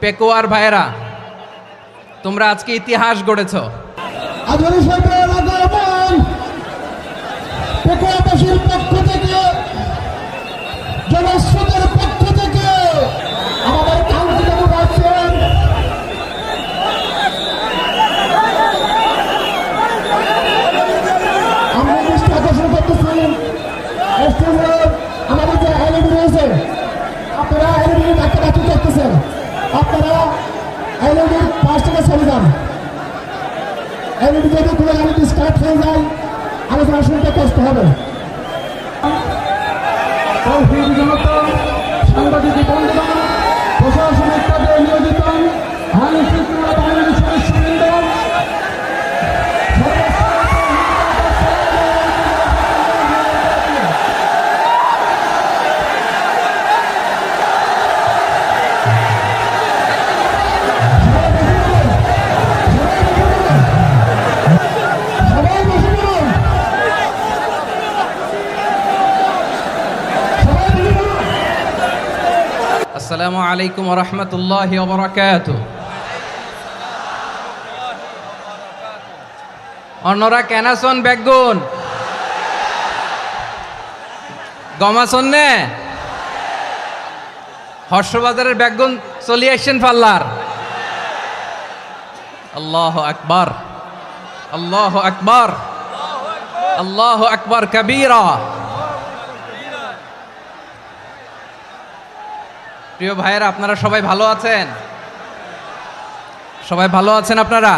পেকোয়ার ভাইরা তোমরা আজকে ইতিহাস গড়েছ। পেকুয়াবাসীর পক্ষ স্টেজের আমাদের যে এলইডি রয়েছে আপনারা এলইডি ডাক্তার করতেছেন আপনারা এলইডির পাশ থেকে চলে যান এলইডি যদি কোনো গাড়িটি স্টার্ট হয়ে যায় আলোচনা শুনতে কষ্ট হবে। আসসালামু আলাইকুম রহমতুল্লাহ বরাকাত অন্যরা কেনাসন বেগুন? গমাসন নে? হর্ষবাজারের বেগুন চলি আসছেন পাল্লার। আল্লাহ আকবার। আল্লাহ আকবার। আল্লাহ আকবার কবীরা। প্রিয় ভাইয়েরা আপনারা সবাই ভালো আছেন? সবাই ভালো আছেন আপনারা?